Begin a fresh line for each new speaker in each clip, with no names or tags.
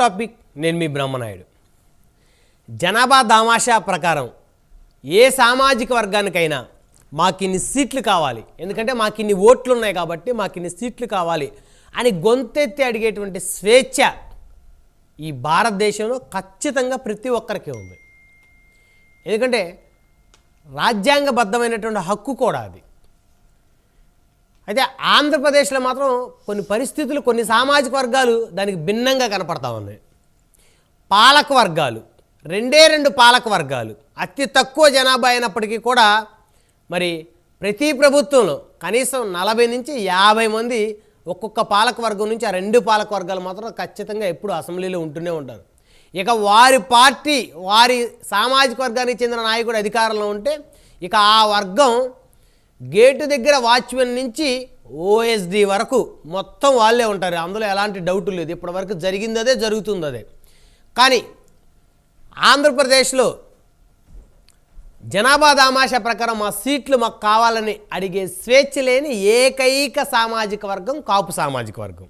Topic నేను మీ బ్రహ్మనాయుడు. జనాభా దామాషా ప్రకారం ఏ సామాజిక వర్గానికైనా మాకిన్ని సీట్లు కావాలి. ఎందుకంటే మాకిన్ని ఓట్లు ఉన్నాయి కాబట్టి మాకిన్ని సీట్లు కావాలి అని గొంతెత్తి అడిగేటువంటి స్వేచ్ఛ ఈ భారతదేశంలో ఖచ్చితంగా ప్రతి ఒక్కరికి ఉంది. ఎందుకంటే రాజ్యాంగబద్ధమైనటువంటి హక్కు కూడా అది. అయితే ఆంధ్రప్రదేశ్లో మాత్రం కొన్ని పరిస్థితులు కొన్ని సామాజిక వర్గాలు దానికి భిన్నంగా కనపడతా ఉన్నాయి. పాలక వర్గాలు రెండే రెండు పాలక వర్గాలు. అతి తక్కువ జనాభా అయినప్పటికీ కూడా మరి ప్రతి ప్రభుత్వంలో కనీసం నలభై నుంచి యాభై మంది ఒక్కొక్క పాలక వర్గం నుంచి ఆ రెండు పాలక వర్గాలు మాత్రం ఖచ్చితంగా ఎప్పుడు అసెంబ్లీలో ఉంటూనే ఉంటారు. ఇక వారి పార్టీ వారి సామాజిక వర్గానికి చెందిన నాయకుడు అధికారంలో ఉంటే ఇక ఆ వర్గం గేటు దగ్గర వాచ్మెన్ నుంచి ఓఎస్డి వరకు మొత్తం వాళ్ళే ఉంటారు. అందులో ఎలాంటి డౌట్ లేదు. ఇప్పటివరకు జరిగింది అదే జరుగుతుంది అదే. కానీ ఆంధ్రప్రదేశ్లో జనాభా దామాషా ప్రకారం మా సీట్లు మాకు కావాలని అడిగే స్వేచ్ఛ లేని ఏకైక సామాజిక వర్గం కాపు సామాజిక వర్గం.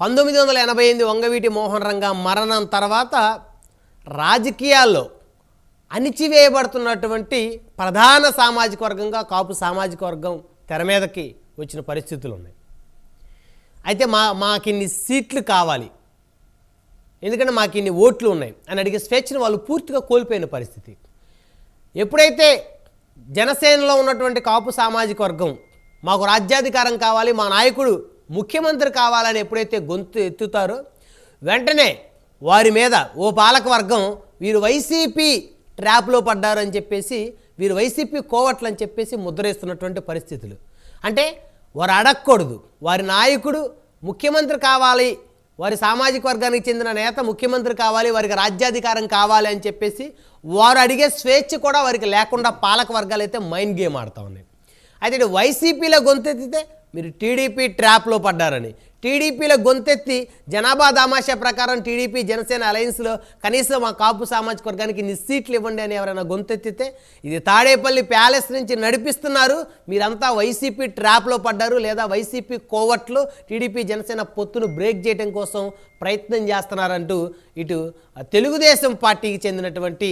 పంతొమ్మిది వందల ఎనభై ఎనిమిది వంగవీటి మోహన్ రంగ మరణం తర్వాత రాజకీయాల్లో అణిచివేయబడుతున్నటువంటి ప్రధాన సామాజిక వర్గంగా కాపు సామాజిక వర్గం తెర మీదకి వచ్చిన పరిస్థితులు ఉన్నాయి. అయితే మా మాకిన్ని సీట్లు కావాలి. ఎందుకంటే మాకు ఇన్ని ఓట్లు ఉన్నాయి అని అడిగే స్వేచ్ఛను వాళ్ళు పూర్తిగా కోల్పోయిన పరిస్థితి. ఎప్పుడైతే జనసేనలో ఉన్నటువంటి కాపు సామాజిక వర్గం మాకు రాజ్యాధికారం కావాలి మా నాయకుడు ముఖ్యమంత్రి కావాలని ఎప్పుడైతే గొంతు ఎత్తుతారో వెంటనే వారి మీద ఓ పాలక వర్గం వీరు వైసీపీ ట్రాప్లో పడ్డారు అని చెప్పేసి వీరు వైసీపీ కోవట్లు అని చెప్పేసి ముద్రేస్తున్నటువంటి పరిస్థితులు. అంటే వారు అడగకూడదు. వారి నాయకుడు ముఖ్యమంత్రి కావాలి. వారి సామాజిక వర్గానికి చెందిన నేత ముఖ్యమంత్రి కావాలి. వారికి రాజ్యాధికారం కావాలి అని చెప్పేసి వారు అడిగే స్వేచ్ఛ కూడా వారికి లేకుండా పాలక వర్గాలు అయితే మైండ్ గేమ్ ఆడుతూ ఉన్నాయి. అయితే వైసీపీలో గొంతెత్తితే మీరు టీడీపీ ట్రాప్లో పడ్డారని. టీడీపీలో గొంతెత్తి జనాభా దామాషా ప్రకారం టీడీపీ జనసేన అలయన్స్లో కనీసం మా కాపు సామాజిక వర్గానికి నిస్సీట్లు ఇవ్వండి అని ఎవరైనా గొంతెత్తితే ఇది తాడేపల్లి ప్యాలెస్ నుంచి నడిపిస్తున్నారు. మీరంతా వైసీపీ ట్రాప్లో పడ్డారు లేదా వైసీపీ కోవట్లు టీడీపీ జనసేన పొత్తును బ్రేక్ చేయడం కోసం ప్రయత్నం చేస్తున్నారంటూ ఇటు తెలుగుదేశం పార్టీకి చెందినటువంటి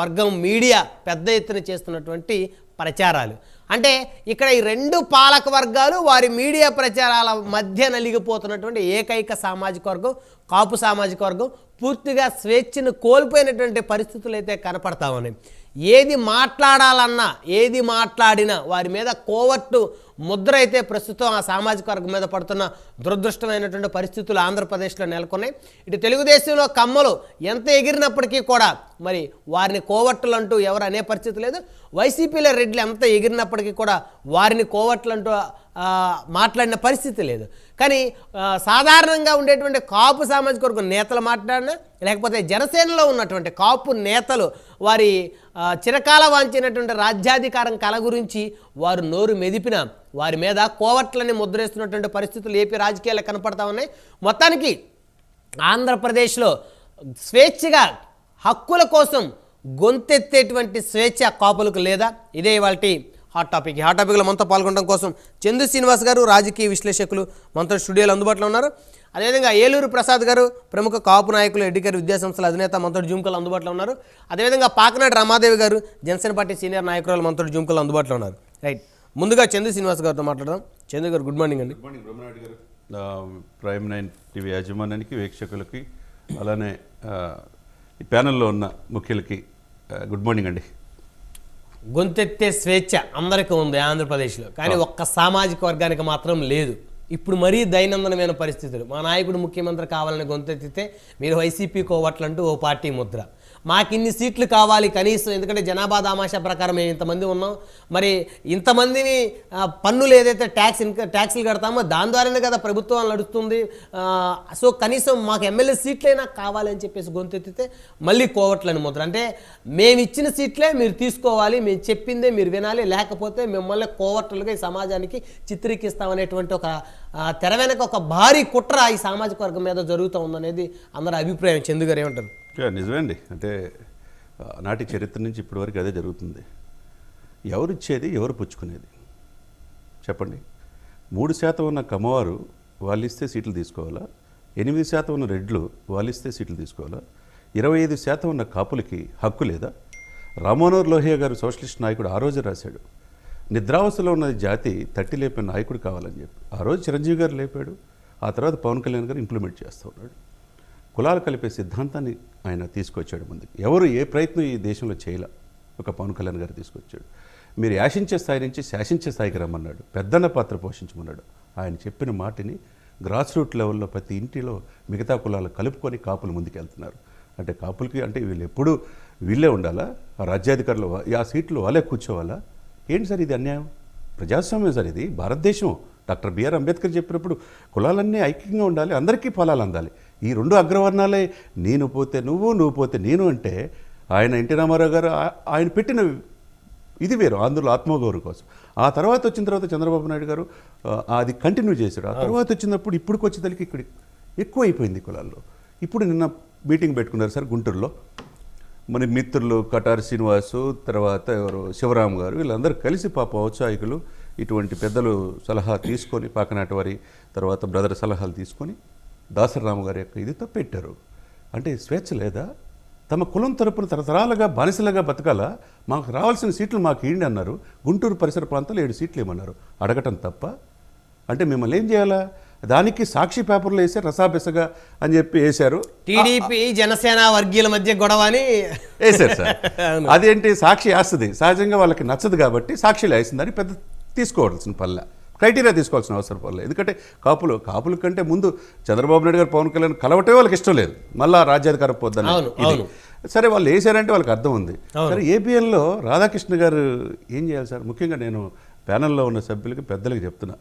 వర్గం మీడియా పెద్ద ఎత్తున చేస్తున్నటువంటి ప్రచారాలు. అంటే ఇక్కడ ఈ రెండు పాలక వర్గాలు వారి మీడియా ప్రచారాల మధ్య నలిగిపోతున్నటువంటి ఏకైక సామాజిక వర్గం కాపు సామాజిక వర్గం. పూర్తిగా స్వేచ్ఛను కోల్పోయినటువంటి పరిస్థితులు అయితే కనపడతా ఉన్నాయి. ఏది మాట్లాడాలన్నా ఏది మాట్లాడినా వారి మీద కోవట్టు ముద్ర అయితే ప్రస్తుతం ఆ సామాజిక వర్గం మీద పడుతున్న దురదృష్టమైనటువంటి పరిస్థితులు ఆంధ్రప్రదేశ్లో నెలకొన్నాయి. ఇటు తెలుగుదేశంలో కమ్మలు ఎంత ఎగిరినప్పటికీ కూడా మరి వారిని కోవట్లు అంటూ ఎవరు అనే పరిస్థితి లేదు. వైసీపీలో రెడ్లు ఎంత ఎగిరినప్పటికీ కూడా వారిని కోవట్లు అంటూ మాట్లాడిన పరిస్థితి లేదు. కానీ సాధారణంగా ఉండేటువంటి కాపు సామాజిక వర్గం నేతలు మాట్లాడినా లేకపోతే జనసేనలో ఉన్నటువంటి కాపు నేతలు వారి చిరకాల వాంచినటువంటి రాజ్యాధికారం కల గురించి వారు నోరు మెదిపిన వారి మీద కోవట్లని ముద్రేస్తున్నటువంటి పరిస్థితులు ఏపీ రాజకీయాలు కనపడతా ఉన్నాయి. మొత్తానికి ఆంధ్రప్రదేశ్లో స్వేచ్ఛగా హక్కుల కోసం గొంతెత్తేటువంటి స్వేచ్ఛ కాపులకు లేదా? ఇదే ఇవాళ హాట్ టాపిక్. హాట్ టాపిక్లో మనతో పాల్గొనడం కోసం చందు శ్రీనివాస్ గారు రాజకీయ విశ్లేషకులు మనతో స్టూడియోలో అందుబాటులో ఉన్నారు. అదేవిధంగా ఏలూరు ప్రసాద్ గారు ప్రముఖ కాపు నాయకులు ఎడ్యుకేర్ విద్యాసంస్థల అధినేత మనతో జూమ్కల్ అందుబాటులో ఉన్నారు. అదేవిధంగా పాకనాడు రమాదేవి గారు జనసేన పార్టీ సీనియర్ నాయకురాలు మనతో జూమ్కల్ అందుబాటులో ఉన్నారు. రైట్. ముందుగా చందు శ్రీనివాస్ గారితో మాట్లాడదాం. చందు గారు గుడ్ మార్నింగ్ అండి.
ప్రైమ్ నైన్ టీవీ యాజమాన్యానికి వీక్షకులకి అలానే ఈ ప్యానెల్లో ఉన్న ముఖ్యులకి గుడ్ మార్నింగ్ అండి.
గొంతెత్తే స్వేచ్ఛ అందరికీ ఉంది ఆంధ్రప్రదేశ్లో. కానీ ఒక్క సామాజిక వర్గానికి మాత్రం లేదు. ఇప్పుడు మరీ దైనందినమైన పరిస్థితులు. మా నాయకుడు ముఖ్యమంత్రి కావాలని గొంతెత్తితే మీరు వైసీపీ కోవట్లంటూ ఓ పార్టీ ముద్ర. మాకు ఇన్ని సీట్లు కావాలి కనీసం ఎందుకంటే జనాభా దామాషా ప్రకారం మేము ఇంతమంది ఉన్నాం. మరి ఇంతమందిని పన్నులు ఏదైతే ట్యాక్స్ ఇన్క ట్యాక్స్లు కడతామో దాని ద్వారానే కదా ప్రభుత్వం నడుస్తుంది. సో కనీసం మాకు ఎమ్మెల్యే సీట్లైనా కావాలని చెప్పేసి గొంతెత్తితే మళ్ళీ కోవట్లని ముద్ర. అంటే మేము ఇచ్చిన సీట్లే మీరు తీసుకోవాలి మేము చెప్పిందే మీరు వినాలి లేకపోతే మిమ్మల్ని కోవట్లుగా ఈ సమాజానికి చిత్రీకరిస్తామనేటువంటి ఒక తెర వెనక ఒక భారీ కుట్ర ఈ సామాజిక వర్గం మీద జరుగుతూ ఉందనేది అందరి అభిప్రాయం. చందుగారు ఏమంటారు?
నిజమే అండి అంటే నాటి చరిత్ర నుంచి ఇప్పటి వరకు అదే జరుగుతుంది. ఎవరు ఇచ్చేది ఎవరు పుచ్చుకునేది? చెప్పండి. మూడు శాతం ఉన్న కమ్మవారు వాళ్ళు ఇస్తే సీట్లు తీసుకోవాలా? ఎనిమిది శాతం ఉన్న రెడ్లు వాలిస్తే సీట్లు తీసుకోవాలా? ఇరవై ఐదు శాతం ఉన్న కాపులకి హక్కు లేదా? రామోనోర్ లోహియా గారు సోషలిస్ట్ నాయకుడు ఆ రోజు రాశాడు. నిద్రావస్థలో ఉన్న జాతి తట్టి లేపే నాయకుడు కావాలని చెప్పి. ఆ రోజు చిరంజీవి గారు లేపాడు. ఆ తర్వాత పవన్ కళ్యాణ్ గారు ఇంప్లిమెంట్ చేస్తూ ఉన్నాడు. కులాలు కలిపే సిద్ధాంతాన్ని ఆయన తీసుకొచ్చాడు ముందుకు ఎవరు ఏ ప్రయత్నం ఈ దేశంలో చేయలే. ఒక పవన్ కళ్యాణ్ గారు తీసుకొచ్చాడు. మీరు యాశించే స్థాయి నుంచి శాసించే స్థాయికి రమ్మన్నాడు. పెద్దన్న పాత్ర పోషించమన్నాడు. ఆయన చెప్పిన మాటిని గ్రాస్ రూట్ లెవెల్లో ప్రతి ఇంటిలో మిగతా కులాలు కలుపుకొని కాపులు ముందుకెళ్తున్నారు. అంటే కాపులకి అంటే వీళ్ళు ఎప్పుడు వీళ్ళే ఉండాలా? ఆ రాజ్యాధికారులు ఆ సీట్లు వాళ్ళే కూర్చోవాలా? ఏంటి సార్ ఇది అన్యాయం? ప్రజాస్వామ్యం సార్ ఇది. భారతదేశం. డాక్టర్ బిఆర్ అంబేద్కర్ చెప్పినప్పుడు కులాలన్నీ ఐక్యంగా ఉండాలి అందరికీ ఫలాలు అందాలి. ఈ రెండు అగ్రవర్ణాలే నేను పోతే నువ్వు నువ్వు పోతే నేను అంటే ఆయన ఎన్టీ రామారావు గారు ఆయన పెట్టిన ఇది వేరు అందులో ఆత్మగౌరవం కోసం. ఆ తర్వాత వచ్చిన తర్వాత చంద్రబాబు నాయుడు గారు అది కంటిన్యూ చేశాడు. ఆ తర్వాత వచ్చినప్పుడు ఇప్పుడుకి వచ్చేదానికి ఇక్కడ ఎక్కువ అయిపోయింది కులాల్లో. ఇప్పుడు నిన్న మీటింగ్ పెట్టుకున్నారు సార్ గుంటూరులో. మన మిత్రులు కటార్ శ్రీనివాసు తర్వాత ఎవరు శివరాం గారు వీళ్ళందరూ కలిసి పాప ఔత్సాహికులు ఇటువంటి పెద్దలు సలహా తీసుకొని పాకనాటి వారి తర్వాత బ్రదర్ సలహాలు తీసుకొని దాసరాము గారి యొక్క ఇదితో పెట్టారు అంటే స్వేచ్ఛ లేదా? తమ కులం తరపున తరతరాలుగా బానిసలుగా బతకాలా మాకు రావాల్సిన సీట్లు మాకు ఇవ్వండి అన్నారు. గుంటూరు పరిసర ప్రాంతాల్లో ఏడు సీట్లు ఇవ్వమన్నారు. అడగటం తప్ప? అంటే మిమ్మల్ని ఏం చేయాలా? దానికి సాక్షి పేపర్లో వేసి రసాబెసగా అని చెప్పి వేశారు.
టీడీపీ జనసేన వర్గీయుల మధ్య గొడవ అని
వేశారు సార్. అదేంటి? సాక్షి వేస్తుంది సహజంగా వాళ్ళకి నచ్చదు కాబట్టి సాక్షిలో వేసిందని పెద్ద తీసుకోవాల్సిన పల్లె. క్రైటీరియా తీసుకోవాల్సిన అవసరం పల్లె ఎందుకంటే కాపులు కాపుల కంటే ముందు చంద్రబాబు నాయుడు గారు పవన్ కళ్యాణ్ కలవటే వాళ్ళకి ఇష్టం లేదు. మళ్ళా రాజ్యాధికారం.
అవును.
సరే వాళ్ళు వేసారంటే వాళ్ళకి అర్థం ఉంది. సరే ఏపీఎల్లో రాధాకృష్ణ గారు ఏం చేయాలి సార్? ముఖ్యంగా నేను ప్యానల్లో ఉన్న సభ్యులకి పెద్దలకి చెప్తున్నా.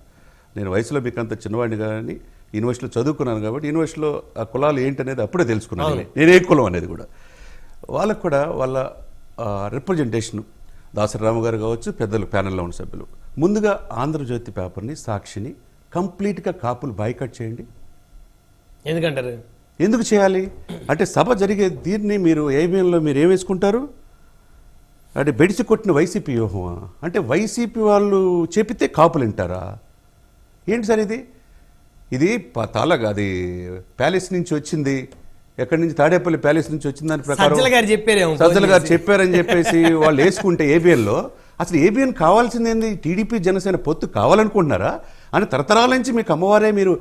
నేను వయసులో మీకు అంత చిన్నవాడిని కానీ యూనివర్సిటీలో చదువుకున్నాను కాబట్టి యూనివర్సిటీలో ఆ కులాలు ఏంటనేది అప్పుడే తెలుసుకున్నాను నేనే. కులం అనేది కూడా. వాళ్ళకు కూడా వాళ్ళ రిప్రజెంటేషన్ దాసరాము గారు కావచ్చు పెద్దలు ప్యానెల్లో ఉన్న సభ్యులు. ముందుగా ఆంధ్రజ్యోతి పేపర్ని సాక్షిని కంప్లీట్గా కాపులు బాయ్కట్ చేయండి.
ఎందుకంటారు?
ఎందుకు చేయాలి? అంటే సభ జరిగే దీన్ని మీరు ఏబిఎంలో మీరు ఏం వేసుకుంటారు? అంటే బెడిసి కొట్టిన వైసీపీ వ్యూహమా? అంటే వైసీపీ వాళ్ళు చెబితే కాపులు వింటారా? ఏంటి సార్ ఇది? ఇది తాలగా అది ప్యాలెస్ నుంచి వచ్చింది. ఎక్కడి నుంచి? తాడేపల్లి ప్యాలెస్ నుంచి వచ్చింది దాని ప్రకారం
సజ్జల గారు
చెప్పారని చెప్పేసి వాళ్ళు వేసుకుంటే ఏబిఎన్లో అసలు ఏబిఎన్ కావాల్సింది ఏంది టీడీపీ జనసేన పొత్తు కావాలనుకుంటున్నారా? అని తరతరాల నుంచి మీకు అమ్మవారే మీరు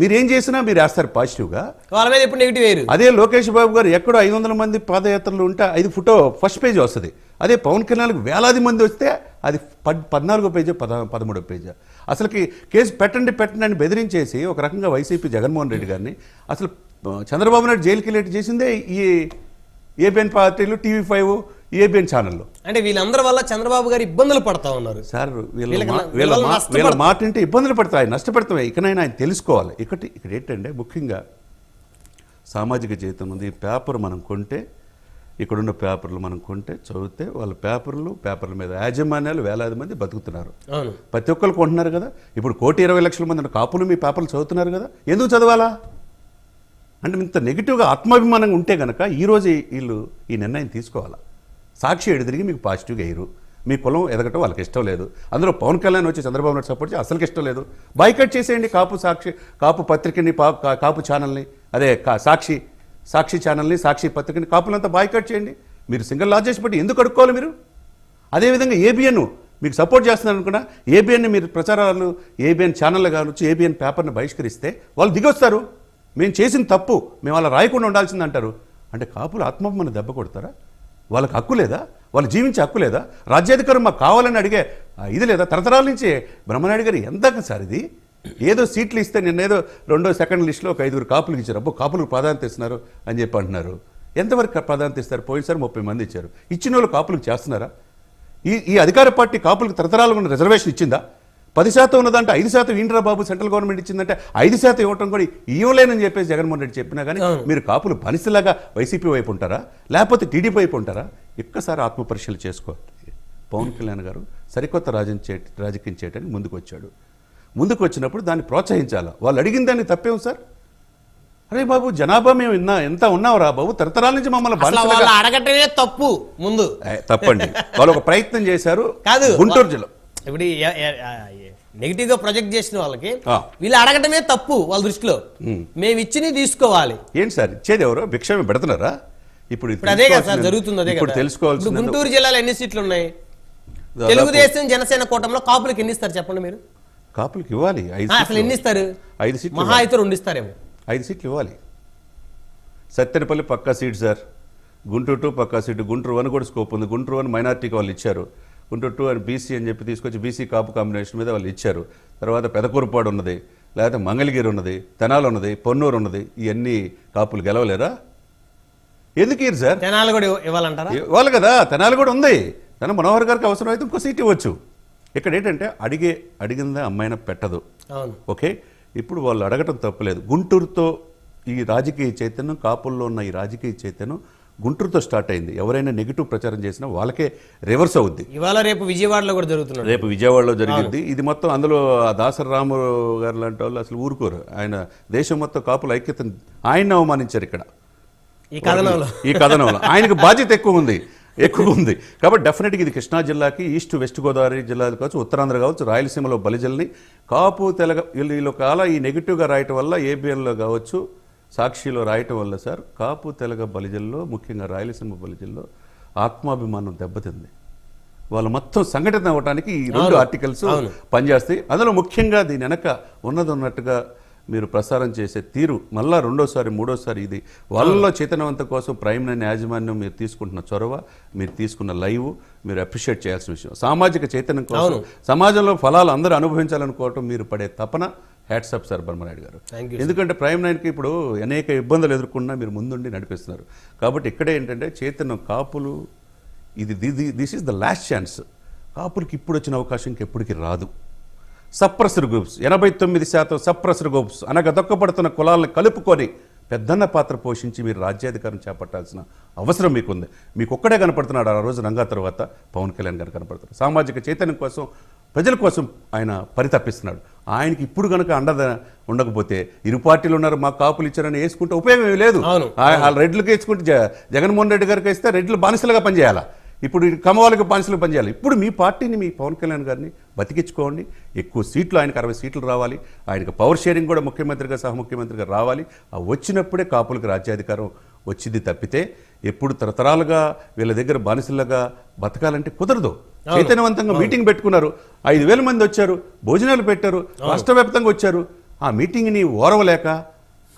మీరేం చేసినా మీరు వేస్తారు పాజిటివ్గా.
వాళ్ళ మీద ఎప్పుడు నెగిటివ్
అదే లోకేష్ బాబు గారు ఎక్కడో ఐదు వందల మంది పాదయాత్రలు ఉంటే ఐదు ఫోటో ఫస్ట్ పేజ్ వస్తుంది. అదే పవన్ కళ్యాణ్కి వేలాది మంది వస్తే అది పద్ పద్నాలుగో పేజీ పద పదమూడో పేజీ. అసలుకి కేసు పెట్టండి పెట్టండి అని బెదిరించేసి ఒక రకంగా వైసీపీ జగన్మోహన్ రెడ్డి గారిని అసలు చంద్రబాబు నాయుడు జైలుకి వెళ్ళి చేసిందే ఈ ఏబిఎన్ పార్టీలు టీవీ ఫైవ్ ఏబిఎన్ ఛానల్లో.
అంటే వీళ్ళందరి వల్ల చంద్రబాబు గారు ఇబ్బందులు పడతా ఉన్నారు.
సార్ వీళ్ళ వీళ్ళ మాట వింటే ఇబ్బందులు పడతాయి నష్టపడతాయి ఇకనైనా ఆయన తెలుసుకోవాలి. ఇక్కటి ఇక్కడ ఏంటంటే ముఖ్యంగా సామాజిక జీవితం ఉంది. పేపర్ మనం కొంటే ఇక్కడున్న పేపర్లు మనం కొంటే చదివితే వాళ్ళ పేపర్లు పేపర్ల మీద యాజమాన్యాలు వేలాది మంది బతుకుతున్నారు. ప్రతి ఒక్కరు కొంటున్నారు కదా. ఇప్పుడు కోటి ఇరవై లక్షల మంది కాపులు మీ పేపర్లు చదువుతున్నారు కదా. ఎందుకు చదవాలా? అంటే ఇంత నెగిటివ్గా ఆత్మాభిమానంగా ఉంటే కనుక ఈరోజు వీళ్ళు ఈ నిర్ణయం తీసుకోవాలా? సాక్షి ఎడు తిరిగి మీకు పాజిటివ్గా వేయరు మీ కులం ఎదగటం వాళ్ళకి ఇష్టం లేదు. అందులో పవన్ కళ్యాణ్ వచ్చి చంద్రబాబు నాయుడు సపోర్ట్ చేసి అసలుకి ఇష్టం లేదు. బైకట్ చేసేయండి కాపు సాక్షి కాపు పత్రికని పా- కాపు ఛానల్ని అదే కా- సాక్షి సాక్షి ఛానల్ని సాక్షి పత్రికని కాపులంతా బాయ్కట్ చేయండి. మీరు సింగిల్ చేసి పెట్టి ఎందుకు అడుక్కోవాలి మీరు? అదేవిధంగా ఏబిఎన్ మీకు సపోర్ట్ చేస్తున్నారు అనుకున్నా ఏబిఎన్ మీరు ప్రచారాలు ఏబిఎన్ ఛానల్ కావచ్చు ఏబిఎన్ పేపర్ని బహిష్కరిస్తే వాళ్ళు దిగొస్తారు. మేము చేసిన తప్పు మేము అలా రాయకుండా ఉండాల్సింది అంటారు అంటే కాపులు ఆత్మాభిమాన దెబ్బ కొడతారా? వాళ్ళకి హక్కు లేదా? వాళ్ళు జీవించే హక్కు లేదా? రాజ్యాధికారం మాకు కావాలని అడిగే ఇది లేదా? తరతరాల నుంచి బ్రహ్మనాయుడు గారు ఎంతక సార్ ఇది? ఏదో సీట్లు ఇస్తే నిన్నేదో రెండో సెకండ్ లిస్టులో ఒక ఐదుగురు కాపులకు ఇచ్చారు. అబ్బో కాపులకు ప్రాధాన్యత ఇస్తున్నారు అని చెప్పి అంటున్నారు. ఎంతవరకు ప్రాధాన్యత ఇస్తారు? పోయినసారి ముప్పై మంది ఇచ్చారు. ఇచ్చిన వాళ్ళు కాపులకు చేస్తున్నారా? ఈ ఈ అధికార పార్టీ కాపులకు తరతరాలు ఉన్న రిజర్వేషన్ ఇచ్చిందా? పది శాతం ఉన్నదంటే ఐదు శాతం ఇంద్రా బాబు సెంట్రల్ గవర్నమెంట్ ఇచ్చిందంటే ఐదు శాతం ఇవ్వటం కూడా ఇవ్వలేనని చెప్పేసి జగన్మోహన్ రెడ్డి చెప్పినా కానీ. మీరు కాపులు బనిసలాగా వైసీపీ వైపు ఉంటారా? లేకపోతే టీడీపీ వైపు ఉంటారా? ఒక్కసారి ఆత్మపరిశీలన చేసుకోవాలి పవన్ కళ్యాణ్ గారు సరికొత్త రాజకీయ రాజకీయం చేయడానికి ముందుకు వచ్చాడు ముందుకు వచ్చినప్పుడు దాన్ని ప్రోత్సహించాలా? వాళ్ళు అడిగిన దాన్ని తప్పేం సార్? అరే బాబు జనాభా మేము ఇన్నా ఎంత ఉన్నావురా బాబు? తరతరాల నుంచి మమ్మల్ని
అడగటమే తప్పు ముందు.
తప్పండి. వాళ్ళు ఒక ప్రయత్నం చేశారు
కాదు.
గుంటూరు జిల్లా.
ఇప్పుడు ఈ- ఏ- ఏ- నెగిటివ్గా ప్రొజెక్ట్ చేసిన వాళ్ళకి. వీళ్ళు అడగటమే తప్పు వాళ్ళ దృష్టిలో. మేము ఇచ్చినవి తీసుకోవాలి.
ఏంటి సార్? ఇచ్చేది ఎవరు? భిక్షమే పెడుతున్నారా? ఇప్పుడు
అదే కదా సార్ జరుగుతుంది అదే కదా. ఇప్పుడు
తెలుసుకోవాల్సింది
గుంటూరు జిల్లాలో ఎన్ని సీట్లు ఉన్నాయి? తెలుగుదేశం జనసేన కూటమిలో కాపులకు ఎన్ని ఇస్తారు చెప్పండి మీరు?
కాపులకి ఇవ్వాలి.
అసలు ఎన్ని ఇస్తారు?
ఐదు సీట్లు
మహా అయితే రెండు ఇస్తారేమో.
ఐదు సీట్లు ఇవ్వాలి. సత్తెనపల్లి పక్కా సీట్ సార్. గుంటూరు టూ పక్కా సీటు గుంటూరు వన్ కూడా స్కోప్ ఉంది. గుంటూరు వన్ మైనార్టీకి వాళ్ళు ఇచ్చారు. గుంటూరు టూ అని బీసీ అని చెప్పి తీసుకొచ్చి బీసీ కాపు కాంబినేషన్ మీద వాళ్ళు ఇచ్చారు. తర్వాత పెదకూరుపాడు ఉన్నది లేకపోతే మంగళగిరి ఉన్నది తెనాలి ఉన్నది పొన్నూరు ఉన్నది ఇవన్నీ కాపులు గెలవలేరా ఎందుకు ఇరు సార్?
జనాలు కూడా ఇవ్వ- ఇవ్వాలంటారా?
ఇవ్వాలి కదా తెనాలి కూడా ఉంది. తన మనోహర్ గారికి అవసరం అయితే ఇంకో సీట్ ఇవ్వచ్చు. ఇక్కడ ఏంటంటే అడిగే అడిగిందా అమ్మాయిన పెట్టదు. ఓకే? ఇప్పుడు వాళ్ళు అడగటం తప్పలేదు. గుంటూరుతో ఈ రాజకీయ చైతన్యం కాపుల్లో ఉన్న ఈ రాజకీయ చైతన్యం గుంటూరుతో స్టార్ట్ అయింది. ఎవరైనా నెగిటివ్ ప్రచారం చేసినా వాళ్ళకే రివర్స్ అవుద్ది.
ఇవాళ రేపు విజయవాడలో కూడా జరుగుతున్నాడు.
రేపు విజయవాడలో జరిగింది ఇది మొత్తం అందులో ఆ దాసరి రాము గారు లాంటి వాళ్ళు అసలు ఊరుకోరు. ఆయన దేశం మొత్తం కాపుల ఐక్యతను ఆయన అవమానించారు ఇక్కడ.
ఈ కథనంలో.
ఈ కథనంలో. ఆయనకు బాధ్యత ఎక్కువ ఉంది. ఎక్కువ ఉంది. కాబట్టి డెఫినెట్గా ఇది కృష్ణా జిల్లాకి ఈస్ట్ వెస్ట్ గోదావరి జిల్లాలు కావచ్చు ఉత్తరాంధ్ర కావచ్చు రాయలసీమలో బలిజల్ని కాపు తెలగ వీళ్ళు వీళ్ళు కాల ఈ నెగిటివ్గా రాయటం వల్ల ఏబిఎన్లో కావచ్చు సాక్షిలో రాయటం వల్ల సార్ కాపు తెలగ బలిజల్లో ముఖ్యంగా రాయలసీమ బలిజల్లో ఆత్మాభిమానం దెబ్బతింది. వాళ్ళు మొత్తం సంఘటన అవ్వడానికి ఈ రెండు ఆర్టికల్స్ పనిచేస్తాయి. అందులో ముఖ్యంగా దీని వెనక ఉన్నది ఉన్నట్టుగా మీరు ప్రసారం చేసే తీరు మళ్ళా రెండోసారి మూడోసారి ఇది వాళ్ళలో చైతన్యవంతం కోసం ప్రైమ్ నైన్ యాజమాన్యం మీరు తీసుకుంటున్న చొరవ మీరు తీసుకున్న లైవ్ మీరు అప్రిషియేట్ చేయాల్సిన విషయం. సామాజిక చైతన్యం కోసం సమాజంలో ఫలాలు అందరూ అనుభవించాలనుకోవటం మీరు పడే తపన హ్యాట్సప్ సార్ బర్మనాయుడు గారు. ఎందుకంటే ప్రైమ్ నైన్కి ఇప్పుడు అనేక ఇబ్బందులు ఎదుర్కొన్నా మీరు ముందుండి నడిపిస్తున్నారు. కాబట్టి ఇక్కడే ఏంటంటే చైతన్యం కాపులు ఇది this is the last chance కాపులకి ఇప్పుడు వచ్చిన అవకాశం ఇంకెప్పటికి రాదు. సప్రెసర్ గ్రూప్స్ ఎనభై తొమ్మిది శాతం సప్రెసర్ గ్రూప్స్ అనగా దొక్కపడుతున్న కులాలను కలుపుకొని పెద్దన్న పాత్ర పోషించి మీరు రాజ్యాధికారం చేపట్టాల్సిన అవసరం మీకుంది. మీకు ఒక్కడే కనపడుతున్నాడు ఆ రోజు రంగా తర్వాత పవన్ కళ్యాణ్ గారు కనపడుతున్నారు. సామాజిక చైతన్యం కోసం ప్రజల కోసం ఆయన పరితపిస్తున్నాడు. ఆయనకి ఇప్పుడు కనుక అండద ఉండకపోతే ఇరు పార్టీలు ఉన్నారు మా కాపులు ఇచ్చారని వేసుకుంటే ఉపయోగం ఏమీ లేదు. ఆ రెడ్లకి వేసుకుంటే జగన్మోహన్ రెడ్డి గారికి వేస్తే రెడ్లు బానిసలుగా పనిచేయాలా? ఇప్పుడు కమవాళ్ళకి బానిసలుగా పనిచేయాలి. ఇప్పుడు మీ పార్టీని మీ పవన్ కళ్యాణ్ గారిని బతికించుకోండి. ఎక్కువ సీట్లు ఆయనకు అరవై సీట్లు రావాలి. ఆయనకు పవర్ షేరింగ్ కూడా ముఖ్యమంత్రిగా సహ ముఖ్యమంత్రిగా రావాలి. ఆ వచ్చినప్పుడే కాపులకు రాజ్యాధికారం వచ్చింది తప్పితే ఎప్పుడు తరతరాలుగా వీళ్ళ దగ్గర బానిసలుగా బతకాలంటే కుదరదు. చైతన్యవంతంగా మీటింగ్ పెట్టుకున్నారు. ఐదు వేల మంది వచ్చారు భోజనాలు పెట్టారు రాష్ట్ర వ్యాప్తంగా వచ్చారు. ఆ మీటింగ్ని ఓరవలేక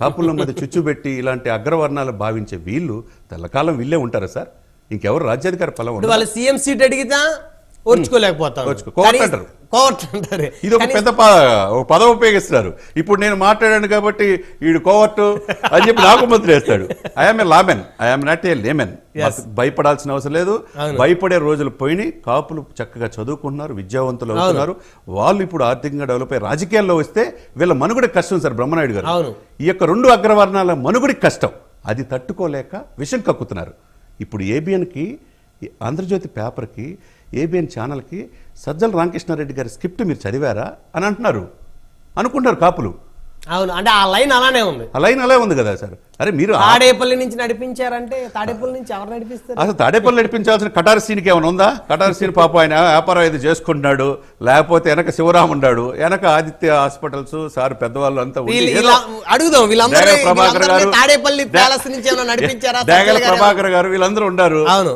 కాపుల మధ్య చుచ్చుబెట్టి ఇలాంటి అగ్రవర్ణాలు భావించే వీళ్ళు తెల్లకాలం వీళ్ళే ఉంటారా సార్? ఇంకెవరు రాజ్యాధికార ఫలం
వాళ్ళు సీఎం సీట్ అడిగితే ఓర్చుకోలేకపోతాం
ఓర్చుకో- కోవర్ట్ అంటారు.
కోవర్ట్ అంటారు.
ఇది ఒక పెద్ద పదం ఉపయోగిస్తున్నారు. ఇప్పుడు నేను మాట్లాడాను కాబట్టి వీడు కోవర్టు అని చెప్పి నాకు మంత్రి వేస్తాడు. I'm a layman I'm not a layman భయపడాల్సిన అవసరం లేదు. భయపడే రోజులు పోయినాయి. కాపులు చక్కగా చదువుకుంటున్నారు విద్యావంతులు అవుతున్నారు. వాళ్ళు ఇప్పుడు ఆర్థికంగా డెవలప్ అయ్యి రాజకీయాల్లో వస్తే వీళ్ళ మనుగడ కష్టం సార్ బ్రహ్మనాయుడు గారు. ఈ యొక్క రెండు అగ్రవర్ణాల మనుగడికి కష్టం. అది తట్టుకోలేక విషం కక్కుతున్నారు. ఇప్పుడు ఏబిఎన్కి ఆంధ్రజ్యోతి పేపర్కి ఏబిఎన్ ఛానల్కి సజ్జల రామకృష్ణారెడ్డి గారి స్క్రిప్ట్ మీరు చదివారా అని అంటున్నారు. అనుకుంటారు కాపులు.
అవును అంటే ఆ లైన్ అలానే ఉంది.
ఆ లైన్ అలా ఉంది కదా సార్. అరే మీరు
తాడేపల్లి నుంచి నడిపించారంటే తాడేపల్లి నుంచి ఎవరు నడిపిస్తారు?
అసలు తాడేపల్లి నడిపించాల్సిన కటార్ సీన్కి ఏమైనా ఉందా? కటార్ సీన్ పాప ఆయన వ్యాపారం ఏదో చేసుకుంటున్నాడు లేకపోతే వెనక శివరామ్ ఉన్నాడు వెనక ఆదిత్య హాస్పిటల్స్ సార్ పెద్దవాళ్ళు అంతా
అడుగుదాం వీళ్ళందరూ
ప్రభాకర్ గారు
తాడేపల్లి ప్యాలెస్ నుంచి ఏమైనా నడిపించారా గారు?
ప్రభాకర్ గారు వీళ్ళందరూ ఉండారు
అవును,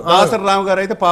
రామ్ గారు అయితే